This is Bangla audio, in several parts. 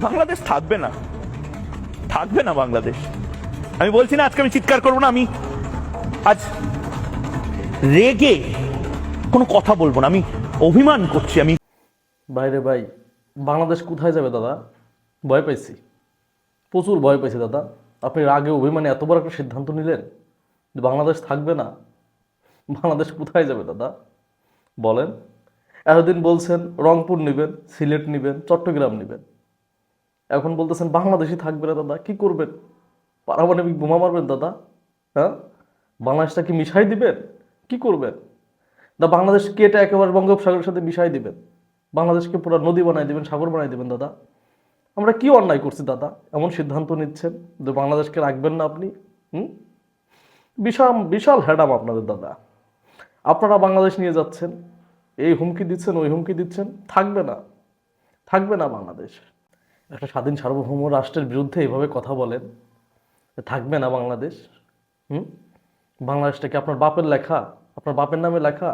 বাংলাদেশ থাকবে না। থাকবে না বাংলাদেশ। আমি বলছি না, আজকে আমি চিৎকার করব না, আমি আজ রেগে কোনো কথা বলব না, আমি অভিমান করছি, আমি বাইরে ভাই, বাংলাদেশ কোথায় যাবে দাদা? ভয় পাইছি। প্রচুর ভয় পাইছি দাদা। আপনি আগে অভিমানে এত বড় একটা সিদ্ধান্ত নিলেন যে বাংলাদেশ থাকবে না। বাংলাদেশ কোথায় যাবে দাদা? বলেন। এতদিন বলছেন রংপুর নেবেন, সিলেট নেবেন, চট্টগ্রাম নেবেন। এখন বলতেছেন বাংলাদেশই থাকবে না দাদা, কি করবেন? পারমাণবিক বোমা মারবেন দাদা হ্যাঁ? বাংলাদেশটা কি মিশাই দিবেন? কি করবেন? দা বাংলাদেশ কেটে একেবারে বঙ্গোপসাগরের সাথে মিশাই দিবেন। বাংলাদেশকে পুরো নদী বানাই দিবেন, সাগর বানাই দিবেন দাদা। আমরা কি অন্যায় করছি দাদা? এমন সিদ্ধান্ত নিচ্ছেন যে বাংলাদেশকে রাখবেন না আপনি? হুম? বিশাল বিশাল হ্যাডাম আপনাদের দাদা। আপনারা বাংলাদেশ নিয়ে যাচ্ছেন, এই হুমকি দিচ্ছেন, ওই হুমকি দিচ্ছেন, থাকবে না। থাকবে না বাংলাদেশ। একটা স্বাধীন সার্বভৌম রাষ্ট্রের বিরুদ্ধে এইভাবে কথা বলেন, থাকবে না বাংলাদেশ, হুম? বাংলাদেশটা কি আপনার বাপের লেখা, আপনার বাপের নামে লেখা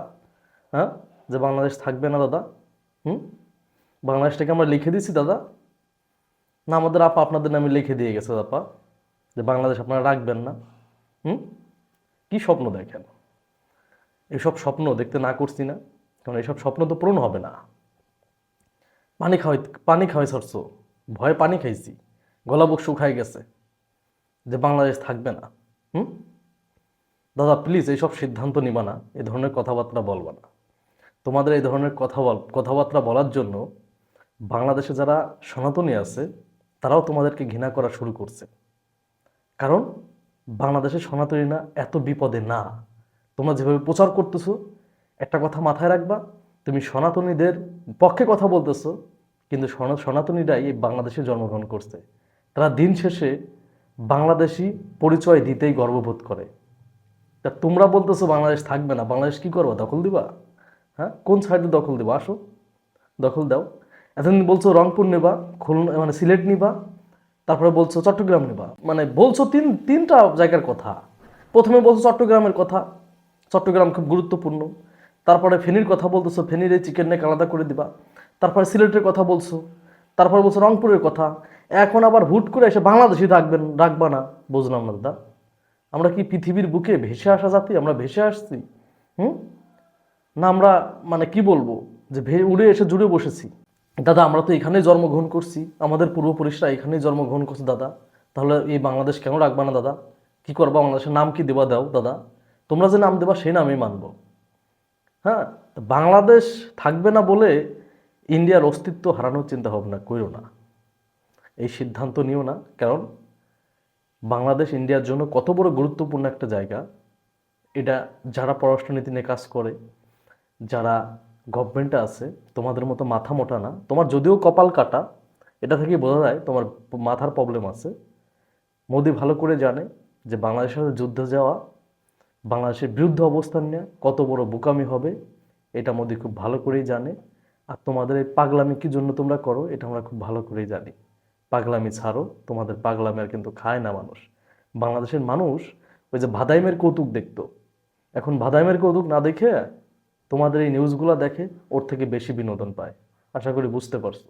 হ্যাঁ? যে বাংলাদেশ থাকবে না দাদা, হুম? বাংলাদেশটাকে আমরা লিখে দিছি দাদা। না, আমাদের আপা আপনাদের নামে লিখে দিয়ে গেছে আপা, যে বাংলাদেশ আপনারা রাখবেন না, হুম? কি স্বপ্ন দেখেন? এসব স্বপ্ন দেখতে না করছি না, কারণ এসব স্বপ্ন তো পূরণ হবে না। পানি খাওয়াই পানি খাওয়াই সরছো ভয়ে পানি খাইছি। গলা বুক শুকাই গেছে যে বাংলাদেশ থাকবে না। হুম? দাদা প্লিজ এইসব সিদ্ধান্ত নিবা না। এই ধরনের কথাবার্তা বলবা না। তোমাদের এই ধরনের কথা বল, কথাবার্তা বলার জন্য বাংলাদেশে যারা সনাতনী আছে, তারাও তোমাদেরকে ঘৃণা করা শুরু করছে। কারণ বাংলাদেশের সনাতনীরা এত বিপদে না। তোমরা যেভাবে প্রচার করতেছো, একটা কথা মাথায় রাখবা, তুমি সনাতনীদের পক্ষে কথা বলতেছো কিন্তু সনাতনীরাই এই বাংলাদেশে জন্মগ্রহণ করছে। তারা দিন শেষে বাংলাদেশি পরিচয় দিতেই গর্ববোধ করে। তা তোমরা বলতেছো বাংলাদেশ থাকবে না, বাংলাদেশ কি করবা? দখল দিবা? হ্যাঁ? কোন সাইডে দখল দিবা? আসো, দখল দাও। এতদিন বলছো রংপুর নেবা, খুলনা মানে সিলেট নিবা, তারপরে বলছো চট্টগ্রাম নেবা। মানে বলছো তিন, তিনটা জায়গার কথা। প্রথমে বলছো চট্টগ্রামের কথা। চট্টগ্রাম খুব গুরুত্বপূর্ণ। তারপরে ফেনীর কথা বলতেছো, ফেনীর এই চিকেন নেক আলাদা করে দিবা। তারপরে সিলেটের কথা বলছো, তারপরে বলছো রংপুরের কথা, এখন আবার হুট করে এসে বাংলাদেশি রাখবেন রাখবা না। বুঝলাম না দাদা। আমরা কি পৃথিবীর বুকে ভেসে আসা জাতি? আমরা ভেসে আসছি। হুম? না, আমরা মানে কি বলব, যে উড়ে এসে জুড়ে বসেছি। দাদা, আমরা তো এখানেই জন্মগ্রহণ করছি। আমাদের পূর্বপুরুষরা এখানেই জন্মগ্রহণ করছে, দাদা। তাহলে এই বাংলাদেশ কেন রাখবা না, দাদা? কি করবা? বাংলাদেশের নাম কি দেবা দাও, দাদা? তোমরা যে নাম দেবা, সেই নামই মানব। হ্যাঁ? বাংলাদেশ থাকবে না বলে ইন্ডিয়ার অস্তিত্ব হারানোর চিন্তা ভাবনা করো না। এই সিদ্ধান্ত নিও না, কারণ বাংলাদেশ ইন্ডিয়ার জন্য কত বড় গুরুত্বপূর্ণ একটা জায়গা। এটা যারা পররাষ্ট্রনীতি নিয়ে কাজ করে, যারা গভর্নমেন্টে আছে, তোমাদের মতো মাথা মোটা না। তোমার যদিও কপাল কাটা, এটা থেকেই বোঝা যায় তোমার মাথার প্রবলেম আছে। মোদি ভালো করে জানে যে বাংলাদেশের সাথে যুদ্ধে যাওয়া, বাংলাদেশের বিরুদ্ধে অবস্থান নেওয়া কত বড় বোকামি হবে, এটা মোদি খুব ভালো করেই জানে। আর তোমাদের এই পাগলামি কি জন্য তোমরা করো, এটা আমরা খুব ভালো করেই জানি। পাগলামি ছাড়ো, তোমাদের পাগলামি আর কিন্তু খায় না মানুষ। বাংলাদেশের মানুষ ওই যে ভাদাইমের কৌতুক দেখতো। এখন ভাদাইমের কৌতুক না দেখে তোমাদের এই নিউজগুলো দেখে ওর থেকে বেশি বিনোদন পায়। আশা করি বুঝতে পারছ।